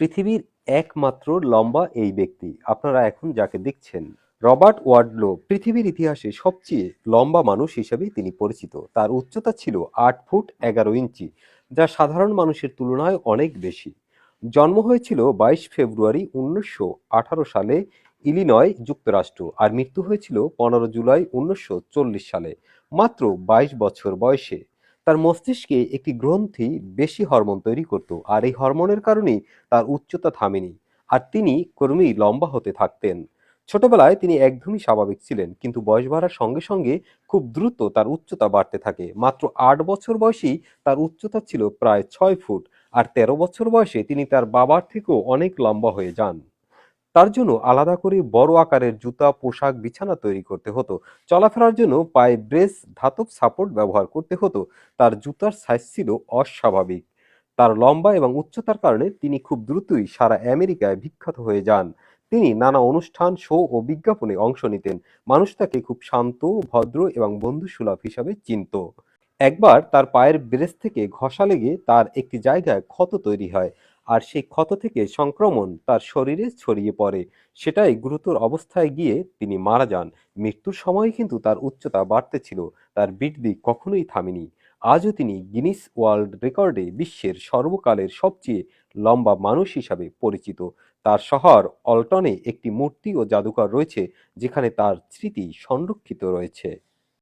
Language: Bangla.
পৃথিবীর একমাত্র লম্বা এই ব্যক্তি। আপনারা এখন যাকে দেখছেন, রবার্ট ওয়ার্ডলো পৃথিবীর ইতিহাসে সবচেয়ে লম্বা মানুষ হিসেবে তিনি পরিচিত। তার উচ্চতা ছিল আট ফুট এগারো ইঞ্চি, যা সাধারণ মানুষের তুলনায় অনেক বেশি। জন্ম হয়েছিল বাইশ ফেব্রুয়ারি উনিশশো আঠারো সালে ইলিনয় যুক্তরাষ্ট্র আর মৃত্যু হয়েছিল পনেরো জুলাই উনিশশো চল্লিশ সালে, মাত্র বাইশ বছর বয়সে। তার মস্তিষ্কে একটি গ্রন্থি বেশি হরমোন তৈরি করত, আর এই হরমোনের কারণেই তার উচ্চতা থামেনি, আর তিনি ক্রমেই লম্বা হতে থাকতেন। ছোটবেলায় তিনি একদমই স্বাভাবিক ছিলেন, কিন্তু বয়স বাড়ার সঙ্গে সঙ্গে খুব দ্রুত তার উচ্চতা বাড়তে থাকে। মাত্র আট বছর বয়সেই তার উচ্চতা ছিল প্রায় ছয় ফুট, আর তেরো বছর বয়সে তিনি তার বাবার থেকেও অনেক লম্বা হয়ে যান। তার জন্য আলাদা করে বড় আকারের জুতা, পোশাক, বিছানা তৈরি করতে হতো। চলাফেরার জন্য পায়ে ব্রেস, ধাতব সাপোর্ট ব্যবহার করতে হতো। তার জুতার সাইজ ছিল অস্বাভাবিক। তার লম্বা এবং উচ্চতার কারণে তিনি খুব দ্রুতই সারা আমেরিকায় বিখ্যাত হয়ে যান। তিনি নানা অনুষ্ঠান, শো ও বিজ্ঞাপনে অংশ নিতেন। মানুষ তাকে খুব শান্ত, ভদ্র এবং বন্ধুসুলভ হিসাবে চিনত। একবার তার পায়ের ব্রেস থেকে ঘষা লেগে তার একটি জায়গায় ক্ষত তৈরি হয়। আর সেই ক্ষত থেকে সংক্রমণ তার শরীরে ছড়িয়ে পড়ে। সেটাই গুরুতর অবস্থায় গিয়ে তিনি মারা যান। মৃত্যুর সময় কিন্তু তার উচ্চতা বাড়তে ছিল। তার বৃদ্ধি কখনোই থামেনি। আজও তিনি গিনিস ওয়ার্ল্ড রেকর্ডে বিশ্বের সর্বকালের সবচেয়ে লম্বা মানুষ হিসাবে পরিচিত। তার শহর অল্টনে একটি মূর্তি ও জাদুঘর রয়েছে, যেখানে তার স্মৃতি সংরক্ষিত রয়েছে।